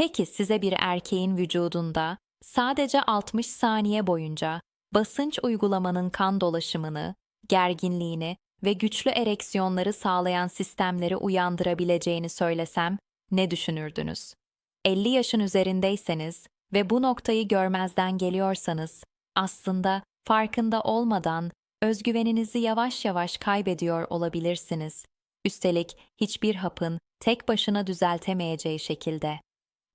Peki size bir erkeğin vücudunda sadece 60 saniye boyunca basınç uygulamanın kan dolaşımını, gerginliğini ve güçlü ereksiyonları sağlayan sistemleri uyandırabileceğini söylesem ne düşünürdünüz? 50 yaşın üzerindeyseniz ve bu noktayı görmezden geliyorsanız aslında farkında olmadan özgüveninizi yavaş yavaş kaybediyor olabilirsiniz. Üstelik hiçbir hapın tek başına düzeltemeyeceği şekilde.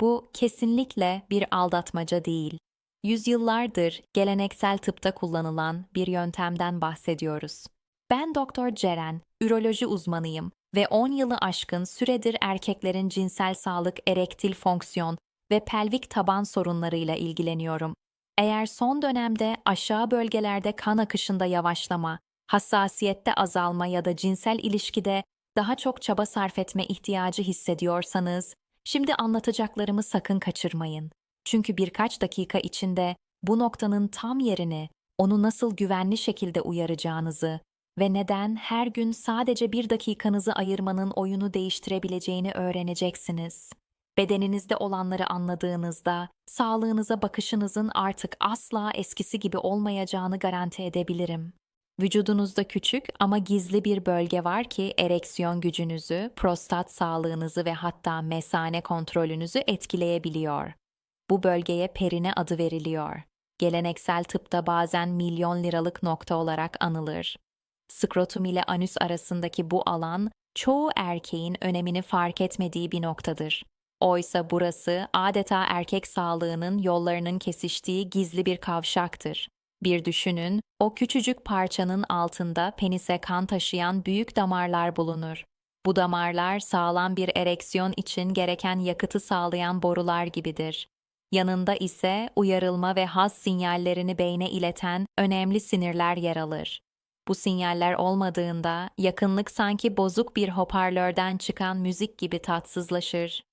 Bu kesinlikle bir aldatmaca değil. Yüzyıllardır geleneksel tıpta kullanılan bir yöntemden bahsediyoruz. Ben Doktor Ceren, üroloji uzmanıyım ve 10 yılı aşkın süredir erkeklerin cinsel sağlık, erektil fonksiyon ve pelvik taban sorunlarıyla ilgileniyorum. Eğer son dönemde aşağı bölgelerde kan akışında yavaşlama, hassasiyette azalma ya da cinsel ilişkide daha çok çaba sarf etme ihtiyacı hissediyorsanız, şimdi anlatacaklarımı sakın kaçırmayın. Çünkü birkaç dakika içinde bu noktanın tam yerini, onu nasıl güvenli şekilde uyaracağınızı ve neden her gün sadece bir dakikanızı ayırmanın oyunu değiştirebileceğini öğreneceksiniz. Bedeninizde olanları anladığınızda, sağlığınıza bakışınızın artık asla eskisi gibi olmayacağını garanti edebilirim. Vücudunuzda küçük ama gizli bir bölge var ki ereksiyon gücünüzü, prostat sağlığınızı ve hatta mesane kontrolünüzü etkileyebiliyor. Bu bölgeye perine adı veriliyor. Geleneksel tıpta bazen milyon liralık nokta olarak anılır. Skrotum ile anüs arasındaki bu alan çoğu erkeğin önemini fark etmediği bir noktadır. Oysa burası adeta erkek sağlığının yollarının kesiştiği gizli bir kavşaktır. Bir düşünün, o küçücük parçanın altında penise kan taşıyan büyük damarlar bulunur. Bu damarlar sağlam bir ereksiyon için gereken yakıtı sağlayan borular gibidir. Yanında ise uyarılma ve haz sinyallerini beyne ileten önemli sinirler yer alır. Bu sinyaller olmadığında yakınlık sanki bozuk bir hoparlörden çıkan müzik gibi tatsızlaşır.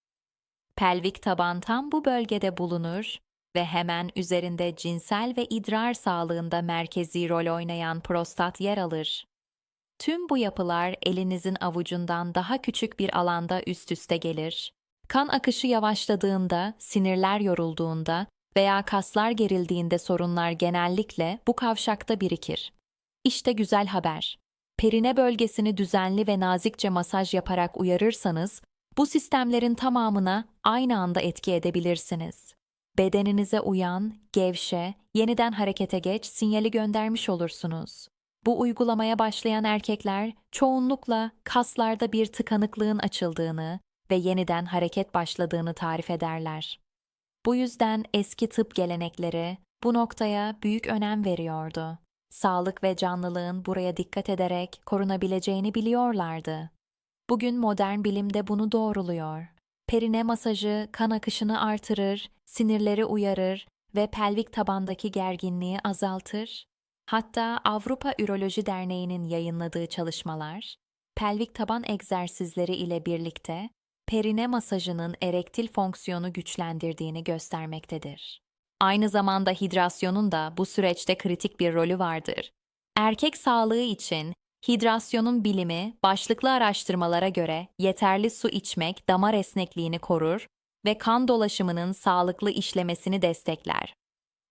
Pelvik taban tam bu bölgede bulunur ve hemen üzerinde cinsel ve idrar sağlığında merkezi rol oynayan prostat yer alır. Tüm bu yapılar elinizin avucundan daha küçük bir alanda üst üste gelir. Kan akışı yavaşladığında, sinirler yorulduğunda veya kaslar gerildiğinde sorunlar genellikle bu kavşakta birikir. İşte güzel haber. Perine bölgesini düzenli ve nazikçe masaj yaparak uyarırsanız, bu sistemlerin tamamına aynı anda etki edebilirsiniz. Bedeninize uyan, gevşe, yeniden harekete geç sinyali göndermiş olursunuz. Bu uygulamaya başlayan erkekler çoğunlukla kaslarda bir tıkanıklığın açıldığını ve yeniden hareket başladığını tarif ederler. Bu yüzden eski tıp gelenekleri bu noktaya büyük önem veriyordu. Sağlık ve canlılığın buraya dikkat ederek korunabileceğini biliyorlardı. Bugün modern bilim de bunu doğruluyor. Perine masajı kan akışını artırır, sinirleri uyarır ve pelvik tabandaki gerginliği azaltır. Hatta Avrupa Üroloji Derneği'nin yayınladığı çalışmalar, pelvik taban egzersizleri ile birlikte perine masajının erektil fonksiyonu güçlendirdiğini göstermektedir. Aynı zamanda hidrasyonun da bu süreçte kritik bir rolü vardır. Erkek sağlığı için hidrasyonun bilimi başlıklı araştırmalara göre yeterli su içmek damar esnekliğini korur ve kan dolaşımının sağlıklı işlemesini destekler.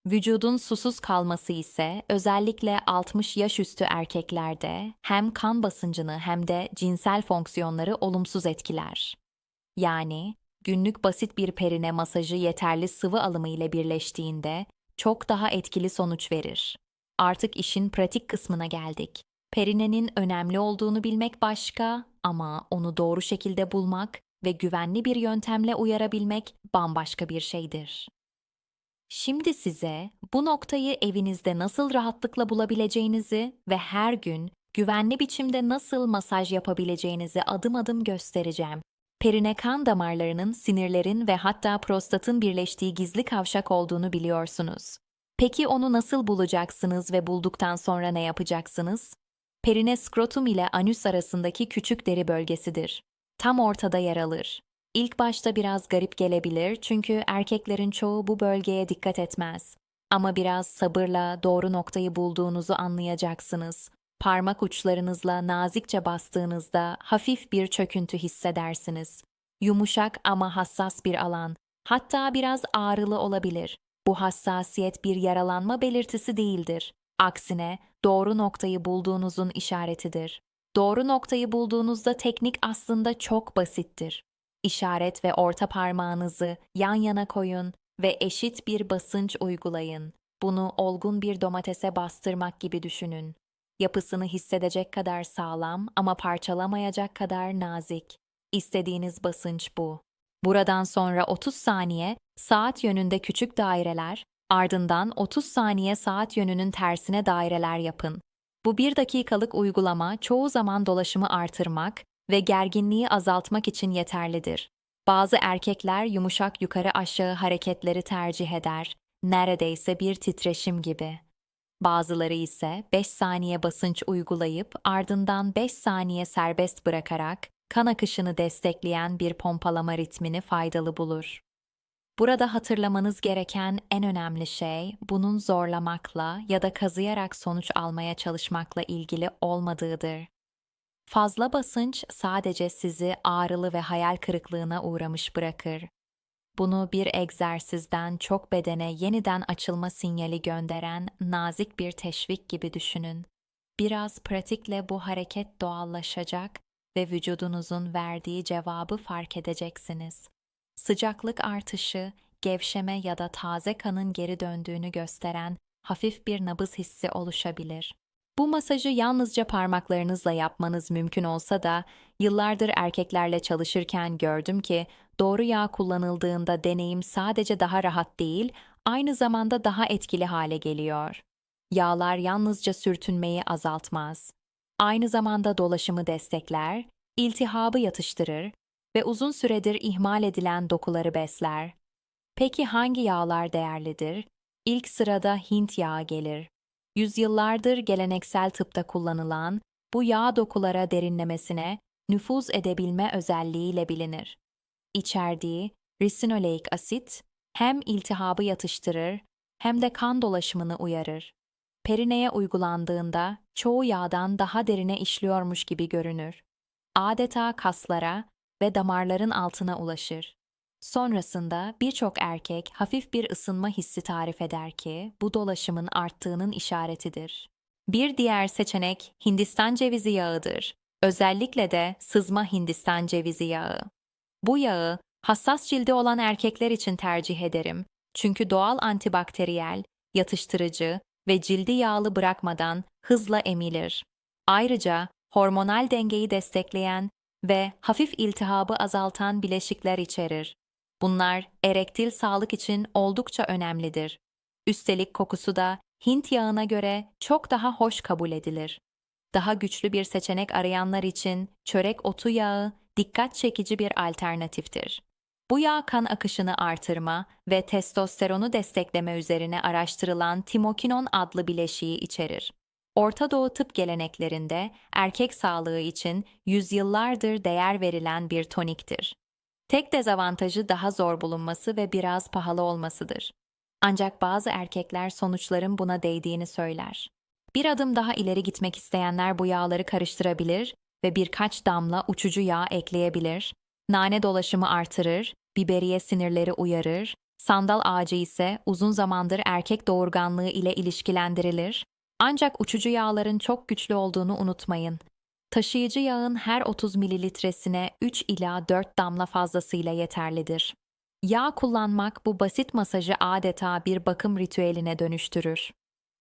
Vücudun susuz kalması ise özellikle 60 yaş üstü erkeklerde hem kan basıncını hem de cinsel fonksiyonları olumsuz etkiler. Yani günlük basit bir perine masajı yeterli sıvı alımı ile birleştiğinde çok daha etkili sonuç verir. Artık işin pratik kısmına geldik. Perinenin önemli olduğunu bilmek başka ama onu doğru şekilde bulmak ve güvenli bir yöntemle uyarabilmek bambaşka bir şeydir. Şimdi size bu noktayı evinizde nasıl rahatlıkla bulabileceğinizi ve her gün güvenli biçimde nasıl masaj yapabileceğinizi adım adım göstereceğim. Perine kan damarlarının, sinirlerin ve hatta prostatın birleştiği gizli kavşak olduğunu biliyorsunuz. Peki onu nasıl bulacaksınız ve bulduktan sonra ne yapacaksınız? Perine skrotum ile anüs arasındaki küçük deri bölgesidir. Tam ortada yer alır. İlk başta biraz garip gelebilir çünkü erkeklerin çoğu bu bölgeye dikkat etmez. Ama biraz sabırla doğru noktayı bulduğunuzu anlayacaksınız. Parmak uçlarınızla nazikçe bastığınızda hafif bir çöküntü hissedersiniz. Yumuşak ama hassas bir alan hatta biraz ağrılı olabilir. Bu hassasiyet bir yaralanma belirtisi değildir. Aksine doğru noktayı bulduğunuzun işaretidir. Doğru noktayı bulduğunuzda teknik aslında çok basittir. İşaret ve orta parmağınızı yan yana koyun ve eşit bir basınç uygulayın. Bunu olgun bir domatese bastırmak gibi düşünün. Yapısını hissedecek kadar sağlam ama parçalamayacak kadar nazik. İstediğiniz basınç bu. Buradan sonra 30 saniye saat yönünde küçük daireler, ardından 30 saniye saat yönünün tersine daireler yapın. Bu bir dakikalık uygulama çoğu zaman dolaşımı artırmak ve gerginliği azaltmak için yeterlidir. Bazı erkekler yumuşak yukarı aşağı hareketleri tercih eder, neredeyse bir titreşim gibi. Bazıları ise 5 saniye basınç uygulayıp ardından 5 saniye serbest bırakarak kan akışını destekleyen bir pompalama ritmini faydalı bulur. Burada hatırlamanız gereken en önemli şey bunun zorlamakla ya da kazıyarak sonuç almaya çalışmakla ilgili olmadığıdır. Fazla basınç sadece sizi ağrılı ve hayal kırıklığına uğramış bırakır. Bunu bir egzersizden çok bedene yeniden açılma sinyali gönderen nazik bir teşvik gibi düşünün. Biraz pratikle bu hareket doğallaşacak ve vücudunuzun verdiği cevabı fark edeceksiniz. Sıcaklık artışı, gevşeme ya da taze kanın geri döndüğünü gösteren hafif bir nabız hissi oluşabilir. Bu masajı yalnızca parmaklarınızla yapmanız mümkün olsa da yıllardır erkeklerle çalışırken gördüm ki doğru yağ kullanıldığında deneyim sadece daha rahat değil, aynı zamanda daha etkili hale geliyor. Yağlar yalnızca sürtünmeyi azaltmaz. Aynı zamanda dolaşımı destekler, iltihabı yatıştırır ve uzun süredir ihmal edilen dokuları besler. Peki hangi yağlar değerlidir? İlk sırada Hint yağı gelir. Yüzyıllardır geleneksel tıpta kullanılan bu yağ dokulara derinlemesine nüfuz edebilme özelliğiyle bilinir. İçerdiği risinoleik asit hem iltihabı yatıştırır hem de kan dolaşımını uyarır. Perineye uygulandığında çoğu yağdan daha derine işliyormuş gibi görünür. Adeta kaslara ve damarların altına ulaşır. Sonrasında birçok erkek hafif bir ısınma hissi tarif eder ki bu dolaşımın arttığının işaretidir. Bir diğer seçenek Hindistan cevizi yağıdır. Özellikle de sızma Hindistan cevizi yağı. Bu yağı hassas cildi olan erkekler için tercih ederim. Çünkü doğal antibakteriyel, yatıştırıcı ve cildi yağlı bırakmadan hızla emilir. Ayrıca hormonal dengeyi destekleyen ve hafif iltihabı azaltan bileşikler içerir. Bunlar erektil sağlık için oldukça önemlidir. Üstelik kokusu da Hint yağına göre çok daha hoş kabul edilir. Daha güçlü bir seçenek arayanlar için çörek otu yağı dikkat çekici bir alternatiftir. Bu yağ kan akışını artırma ve testosteronu destekleme üzerine araştırılan timokinon adlı bileşiği içerir. Orta Doğu tıp geleneklerinde erkek sağlığı için yüzyıllardır değer verilen bir toniktir. Tek dezavantajı daha zor bulunması ve biraz pahalı olmasıdır. Ancak bazı erkekler sonuçların buna değdiğini söyler. Bir adım daha ileri gitmek isteyenler bu yağları karıştırabilir ve birkaç damla uçucu yağ ekleyebilir. Nane dolaşımı artırır, biberiye sinirleri uyarır, sandal ağacı ise uzun zamandır erkek doğurganlığı ile ilişkilendirilir. Ancak uçucu yağların çok güçlü olduğunu unutmayın. Taşıyıcı yağın her 30 mililitresine 3 ila 4 damla fazlasıyla yeterlidir. Yağ kullanmak bu basit masajı adeta bir bakım ritüeline dönüştürür.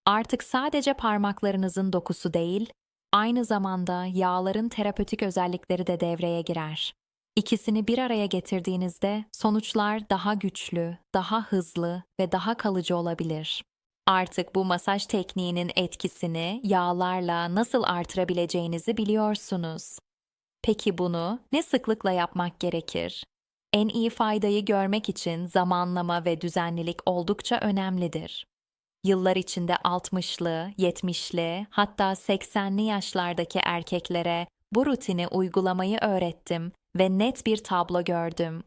Artık sadece parmaklarınızın dokusu değil, aynı zamanda yağların terapötik özellikleri de devreye girer. İkisini bir araya getirdiğinizde sonuçlar daha güçlü, daha hızlı ve daha kalıcı olabilir. Artık bu masaj tekniğinin etkisini yağlarla nasıl artırabileceğinizi biliyorsunuz. Peki bunu ne sıklıkla yapmak gerekir? En iyi faydayı görmek için zamanlama ve düzenlilik oldukça önemlidir. Yıllar içinde 60'lı, 70'li, hatta 80'li yaşlardaki erkeklere bu rutini uygulamayı öğrettim ve net bir tablo gördüm.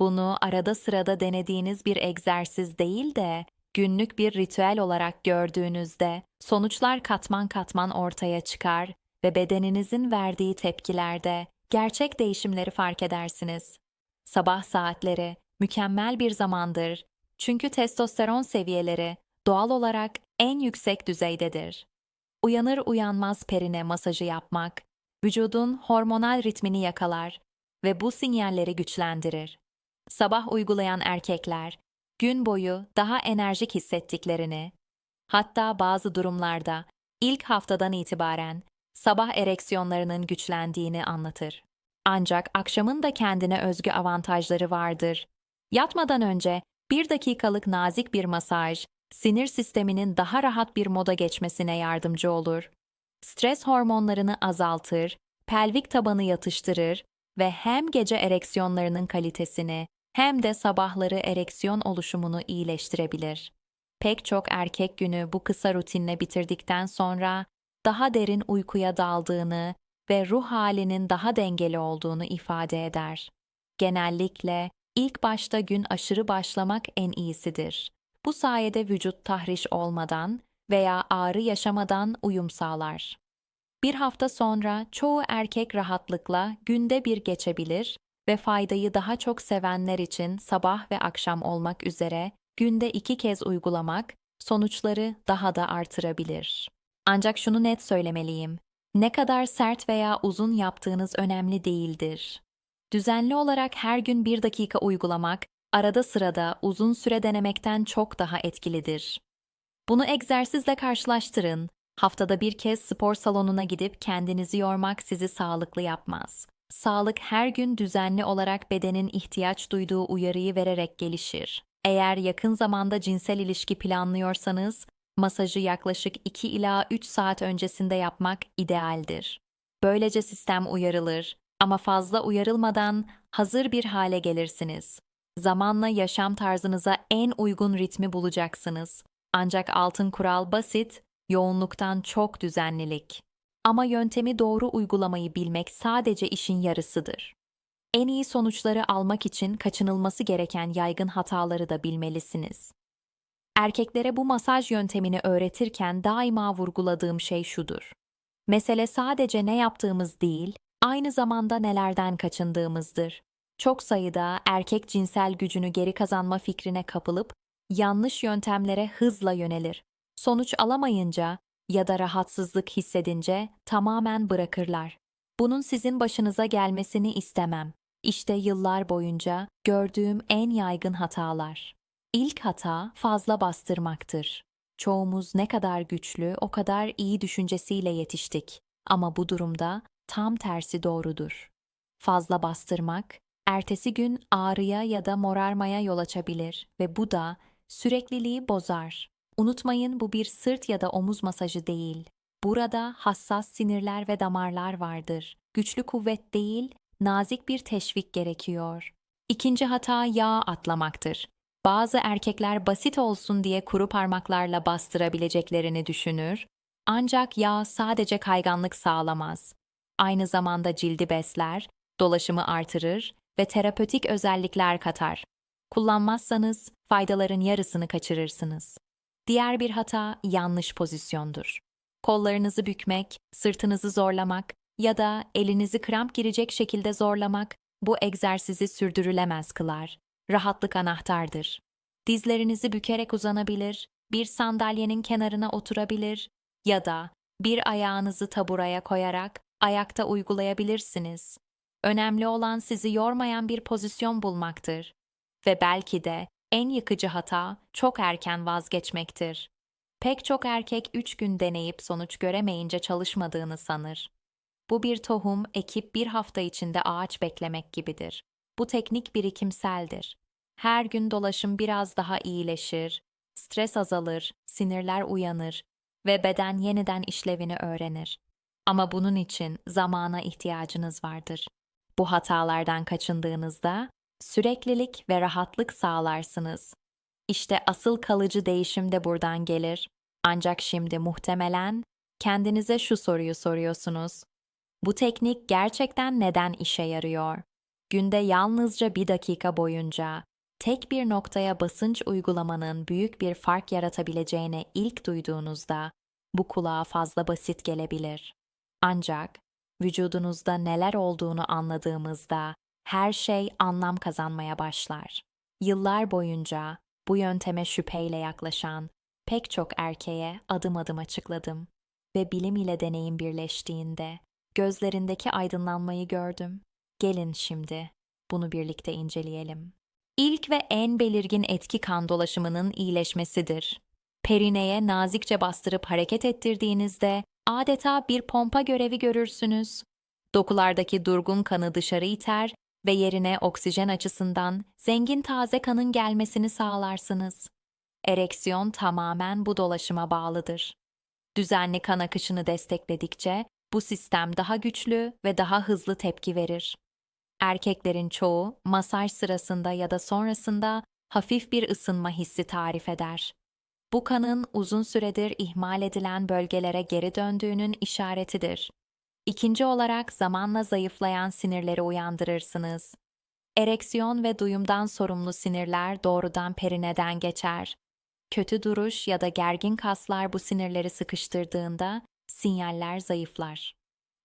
Bunu arada sırada denediğiniz bir egzersiz değil de günlük bir ritüel olarak gördüğünüzde sonuçlar katman katman ortaya çıkar ve bedeninizin verdiği tepkilerde gerçek değişimleri fark edersiniz. Sabah saatleri mükemmel bir zamandır. Çünkü testosteron seviyeleri doğal olarak en yüksek düzeydedir. Uyanır uyanmaz perine masajı yapmak, vücudun hormonal ritmini yakalar ve bu sinyalleri güçlendirir. Sabah uygulayan erkekler gün boyu daha enerjik hissettiklerini, hatta bazı durumlarda ilk haftadan itibaren sabah ereksiyonlarının güçlendiğini anlatır. Ancak akşamın da kendine özgü avantajları vardır. Yatmadan önce bir dakikalık nazik bir masaj, sinir sisteminin daha rahat bir moda geçmesine yardımcı olur. Stres hormonlarını azaltır, pelvik tabanı yatıştırır ve hem gece ereksiyonlarının kalitesini hem de sabahları ereksiyon oluşumunu iyileştirebilir. Pek çok erkek günü bu kısa rutinle bitirdikten sonra daha derin uykuya daldığını ve ruh halinin daha dengeli olduğunu ifade eder. Genellikle ilk başta gün aşırı başlamak en iyisidir. Bu sayede vücut tahriş olmadan veya ağrı yaşamadan uyum sağlar. Bir hafta sonra çoğu erkek rahatlıkla günde bir geçebilir ve faydayı daha çok sevenler için sabah ve akşam olmak üzere günde iki kez uygulamak sonuçları daha da artırabilir. Ancak şunu net söylemeliyim. Ne kadar sert veya uzun yaptığınız önemli değildir. Düzenli olarak her gün bir dakika uygulamak, arada sırada uzun süre denemekten çok daha etkilidir. Bunu egzersizle karşılaştırın. Haftada bir kez spor salonuna gidip kendinizi yormak sizi sağlıklı yapmaz. Sağlık her gün düzenli olarak bedenin ihtiyaç duyduğu uyarıyı vererek gelişir. Eğer yakın zamanda cinsel ilişki planlıyorsanız, masajı yaklaşık 2 ila 3 saat öncesinde yapmak idealdir. Böylece sistem uyarılır ama fazla uyarılmadan hazır bir hale gelirsiniz. Zamanla yaşam tarzınıza en uygun ritmi bulacaksınız. Ancak altın kural basit, yoğunluktan çok düzenlilik. Ama yöntemi doğru uygulamayı bilmek sadece işin yarısıdır. En iyi sonuçları almak için kaçınılması gereken yaygın hataları da bilmelisiniz. Erkeklere bu masaj yöntemini öğretirken daima vurguladığım şey şudur. Mesele sadece ne yaptığımız değil, aynı zamanda nelerden kaçındığımızdır. Çok sayıda erkek cinsel gücünü geri kazanma fikrine kapılıp yanlış yöntemlere hızla yönelir. Sonuç alamayınca ya da rahatsızlık hissedince tamamen bırakırlar. Bunun sizin başınıza gelmesini istemem. İşte yıllar boyunca gördüğüm en yaygın hatalar. İlk hata fazla bastırmaktır. Çoğumuz ne kadar güçlü, o kadar iyi düşüncesiyle yetiştik. Ama bu durumda tam tersi doğrudur. Fazla bastırmak, ertesi gün ağrıya ya da morarmaya yol açabilir ve bu da sürekliliği bozar. Unutmayın bu bir sırt ya da omuz masajı değil. Burada hassas sinirler ve damarlar vardır. Güçlü kuvvet değil, nazik bir teşvik gerekiyor. İkinci hata yağ atlamaktır. Bazı erkekler basit olsun diye kuru parmaklarla bastırabileceklerini düşünür. Ancak yağ sadece kayganlık sağlamaz. Aynı zamanda cildi besler, dolaşımı artırır ve terapötik özellikler katar. Kullanmazsanız faydaların yarısını kaçırırsınız. Diğer bir hata yanlış pozisyondur. Kollarınızı bükmek, sırtınızı zorlamak ya da elinizi kramp girecek şekilde zorlamak bu egzersizi sürdürülemez kılar. Rahatlık anahtardır. Dizlerinizi bükerek uzanabilir, bir sandalyenin kenarına oturabilir ya da bir ayağınızı taburaya koyarak ayakta uygulayabilirsiniz. Önemli olan sizi yormayan bir pozisyon bulmaktır. Ve belki de en yıkıcı hata çok erken vazgeçmektir. Pek çok erkek üç gün deneyip sonuç göremeyince çalışmadığını sanır. Bu bir tohum ekip bir hafta içinde ağaç beklemek gibidir. Bu teknik birikimseldir. Her gün dolaşım biraz daha iyileşir, stres azalır, sinirler uyanır ve beden yeniden işlevini öğrenir. Ama bunun için zamana ihtiyacınız vardır. Bu hatalardan kaçındığınızda süreklilik ve rahatlık sağlarsınız. İşte asıl kalıcı değişim de buradan gelir. Ancak şimdi muhtemelen kendinize şu soruyu soruyorsunuz. Bu teknik gerçekten neden işe yarıyor? Günde yalnızca bir dakika boyunca tek bir noktaya basınç uygulamanın büyük bir fark yaratabileceğine ilk duyduğunuzda bu kulağa fazla basit gelebilir. Ancak vücudunuzda neler olduğunu anladığımızda her şey anlam kazanmaya başlar. Yıllar boyunca bu yönteme şüpheyle yaklaşan pek çok erkeğe adım adım açıkladım ve bilim ile deneyim birleştiğinde gözlerindeki aydınlanmayı gördüm. Gelin şimdi bunu birlikte inceleyelim. İlk ve en belirgin etki kan dolaşımının iyileşmesidir. Perineye nazikçe bastırıp hareket ettirdiğinizde adeta bir pompa görevi görürsünüz. Dokulardaki durgun kanı dışarı iter ve yerine oksijen açısından zengin taze kanın gelmesini sağlarsınız. Ereksiyon tamamen bu dolaşıma bağlıdır. Düzenli kan akışını destekledikçe bu sistem daha güçlü ve daha hızlı tepki verir. Erkeklerin çoğu masaj sırasında ya da sonrasında hafif bir ısınma hissi tarif eder. Bu kanın uzun süredir ihmal edilen bölgelere geri döndüğünün işaretidir. İkinci olarak zamanla zayıflayan sinirleri uyandırırsınız. Ereksiyon ve duyumdan sorumlu sinirler doğrudan perineden geçer. Kötü duruş ya da gergin kaslar bu sinirleri sıkıştırdığında sinyaller zayıflar.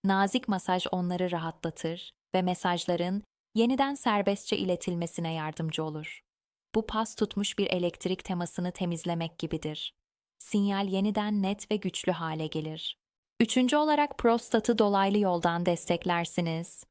Nazik masaj onları rahatlatır ve mesajların yeniden serbestçe iletilmesine yardımcı olur. Bu pas tutmuş bir elektrik temasını temizlemek gibidir. Sinyal yeniden net ve güçlü hale gelir. Üçüncü olarak prostatı dolaylı yoldan desteklersiniz.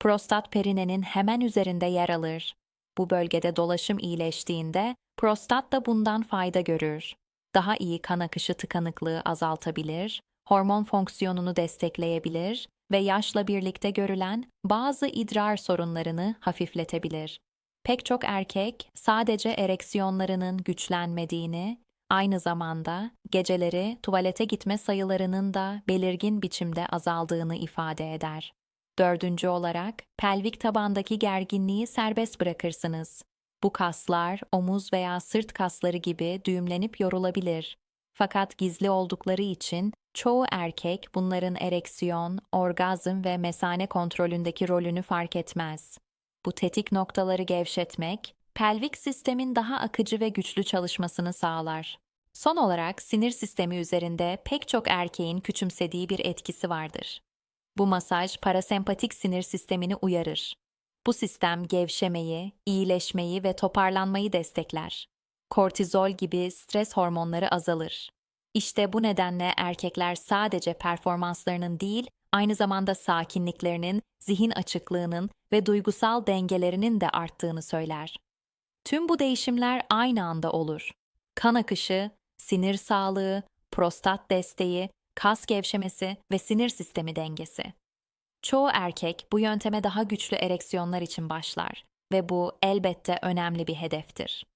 Prostat perinenin hemen üzerinde yer alır. Bu bölgede dolaşım iyileştiğinde prostat da bundan fayda görür. Daha iyi kan akışı tıkanıklığı azaltabilir, hormon fonksiyonunu destekleyebilir ve yaşla birlikte görülen bazı idrar sorunlarını hafifletebilir. Pek çok erkek sadece ereksiyonlarının güçlenmediğini, aynı zamanda geceleri tuvalete gitme sayılarının da belirgin biçimde azaldığını ifade eder. Dördüncü olarak pelvik tabandaki gerginliği serbest bırakırsınız. Bu kaslar omuz veya sırt kasları gibi düğümlenip yorulabilir. Fakat gizli oldukları için çoğu erkek bunların ereksiyon, orgazm ve mesane kontrolündeki rolünü fark etmez. Bu tetik noktaları gevşetmek, pelvik sistemin daha akıcı ve güçlü çalışmasını sağlar. Son olarak sinir sistemi üzerinde pek çok erkeğin küçümsediği bir etkisi vardır. Bu masaj parasempatik sinir sistemini uyarır. Bu sistem gevşemeyi, iyileşmeyi ve toparlanmayı destekler. Kortizol gibi stres hormonları azalır. İşte bu nedenle erkekler sadece performanslarının değil, aynı zamanda sakinliklerinin, zihin açıklığının ve duygusal dengelerinin de arttığını söyler. Tüm bu değişimler aynı anda olur. Kan akışı, sinir sağlığı, prostat desteği, kas gevşemesi ve sinir sistemi dengesi. Çoğu erkek bu yönteme daha güçlü ereksiyonlar için başlar ve bu elbette önemli bir hedeftir.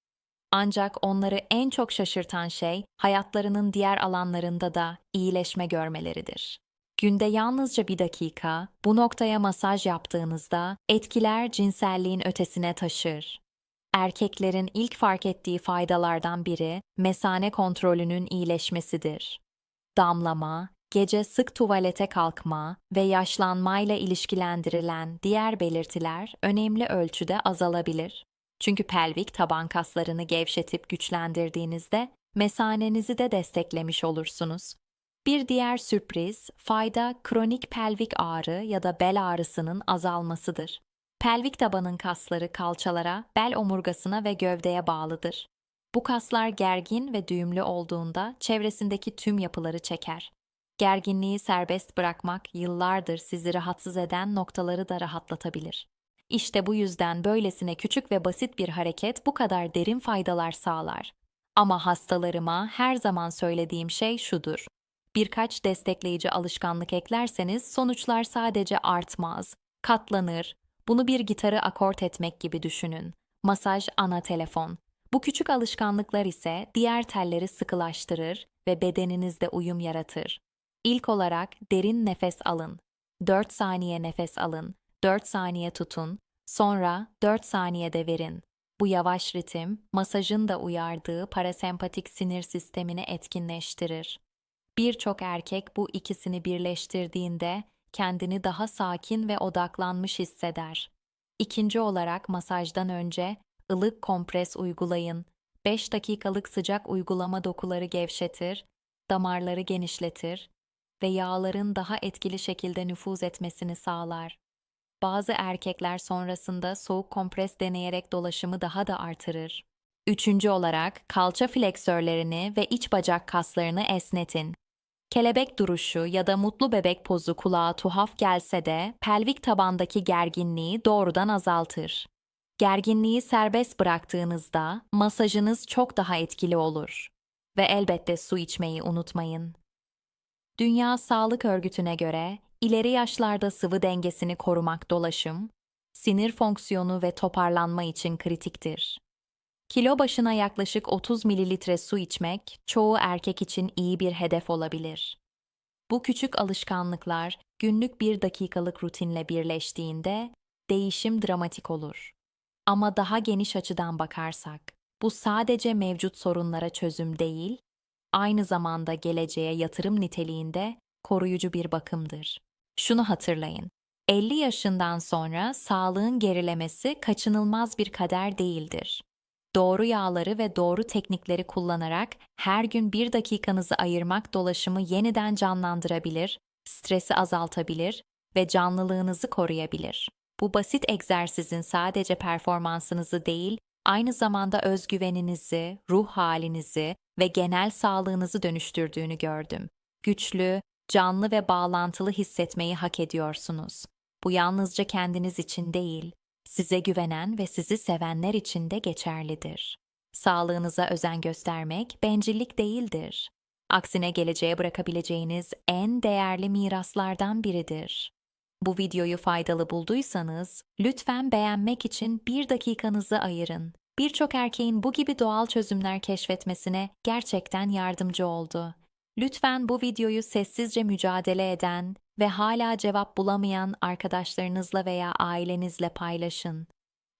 Ancak onları en çok şaşırtan şey hayatlarının diğer alanlarında da iyileşme görmeleridir. Günde yalnızca bir dakika bu noktaya masaj yaptığınızda etkiler cinselliğin ötesine taşır. Erkeklerin ilk fark ettiği faydalardan biri mesane kontrolünün iyileşmesidir. Damlama, gece sık tuvalete kalkma ve yaşlanmayla ilişkilendirilen diğer belirtiler önemli ölçüde azalabilir. Çünkü pelvik taban kaslarını gevşetip güçlendirdiğinizde mesanenizi de desteklemiş olursunuz. Bir diğer sürpriz, fayda kronik pelvik ağrı ya da bel ağrısının azalmasıdır. Pelvik tabanın kasları kalçalara, bel omurgasına ve gövdeye bağlıdır. Bu kaslar gergin ve düğümlü olduğunda çevresindeki tüm yapıları çeker. Gerginliği serbest bırakmak yıllardır sizi rahatsız eden noktaları da rahatlatabilir. İşte bu yüzden böylesine küçük ve basit bir hareket bu kadar derin faydalar sağlar. Ama hastalarıma her zaman söylediğim şey şudur. Birkaç destekleyici alışkanlık eklerseniz sonuçlar sadece artmaz, katlanır. Bunu bir gitarı akort etmek gibi düşünün. Masaj ana telefon. Bu küçük alışkanlıklar ise diğer telleri sıkılaştırır ve bedeninizde uyum yaratır. İlk olarak derin nefes alın. 4 saniye nefes alın. 4 saniye tutun, sonra 4 saniyede verin. Bu yavaş ritim, masajın da uyardığı parasempatik sinir sistemini etkinleştirir. Birçok erkek bu ikisini birleştirdiğinde kendini daha sakin ve odaklanmış hisseder. İkinci olarak masajdan önce ılık kompres uygulayın. 5 dakikalık sıcak uygulama dokuları gevşetir, damarları genişletir ve yağların daha etkili şekilde nüfuz etmesini sağlar. bazı erkekler sonrasında soğuk kompres deneyerek dolaşımı daha da artırır. Üçüncü olarak kalça fleksörlerini ve iç bacak kaslarını esnetin. Kelebek duruşu ya da mutlu bebek pozu kulağa tuhaf gelse de pelvik tabandaki gerginliği doğrudan azaltır. Gerginliği serbest bıraktığınızda masajınız çok daha etkili olur. Ve elbette su içmeyi unutmayın. Dünya Sağlık Örgütü'ne göre ileri yaşlarda sıvı dengesini korumak dolaşım, sinir fonksiyonu ve toparlanma için kritiktir. Kilo başına yaklaşık 30 mililitre su içmek çoğu erkek için iyi bir hedef olabilir. Bu küçük alışkanlıklar günlük bir dakikalık rutinle birleştiğinde değişim dramatik olur. Ama daha geniş açıdan bakarsak, bu sadece mevcut sorunlara çözüm değil, aynı zamanda geleceğe yatırım niteliğinde koruyucu bir bakımdır. Şunu hatırlayın. 50 yaşından sonra sağlığın gerilemesi kaçınılmaz bir kader değildir. Doğru yağları ve doğru teknikleri kullanarak her gün bir dakikanızı ayırmak dolaşımı yeniden canlandırabilir, stresi azaltabilir ve canlılığınızı koruyabilir. Bu basit egzersizin sadece performansınızı değil, aynı zamanda özgüveninizi, ruh halinizi ve genel sağlığınızı dönüştürdüğünü gördüm. Güçlü, canlı ve bağlantılı hissetmeyi hak ediyorsunuz. Bu yalnızca kendiniz için değil, size güvenen ve sizi sevenler için de geçerlidir. Sağlığınıza özen göstermek bencillik değildir. Aksine geleceğe bırakabileceğiniz en değerli miraslardan biridir. Bu videoyu faydalı bulduysanız lütfen beğenmek için bir dakikanızı ayırın. Birçok erkeğin bu gibi doğal çözümler keşfetmesine gerçekten yardımcı oldu. Lütfen bu videoyu sessizce mücadele eden ve hala cevap bulamayan arkadaşlarınızla veya ailenizle paylaşın.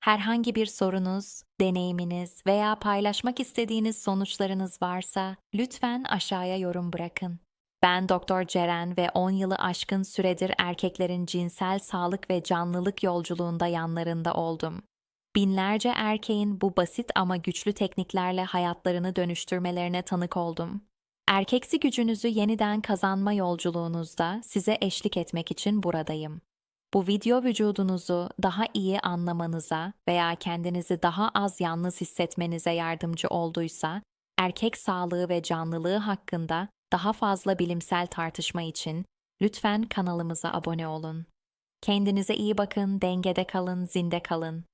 Herhangi bir sorunuz, deneyiminiz veya paylaşmak istediğiniz sonuçlarınız varsa lütfen aşağıya yorum bırakın. Ben Doktor Ceren ve 10 yılı aşkın süredir erkeklerin cinsel sağlık ve canlılık yolculuğunda yanlarında oldum. Binlerce erkeğin bu basit ama güçlü tekniklerle hayatlarını dönüştürmelerine tanık oldum. Erkeksi gücünüzü yeniden kazanma yolculuğunuzda size eşlik etmek için buradayım. Bu video vücudunuzu daha iyi anlamanıza veya kendinizi daha az yalnız hissetmenize yardımcı olduysa, erkek sağlığı ve canlılığı hakkında daha fazla bilimsel tartışma için lütfen kanalımıza abone olun. Kendinize iyi bakın, dengede kalın, zinde kalın.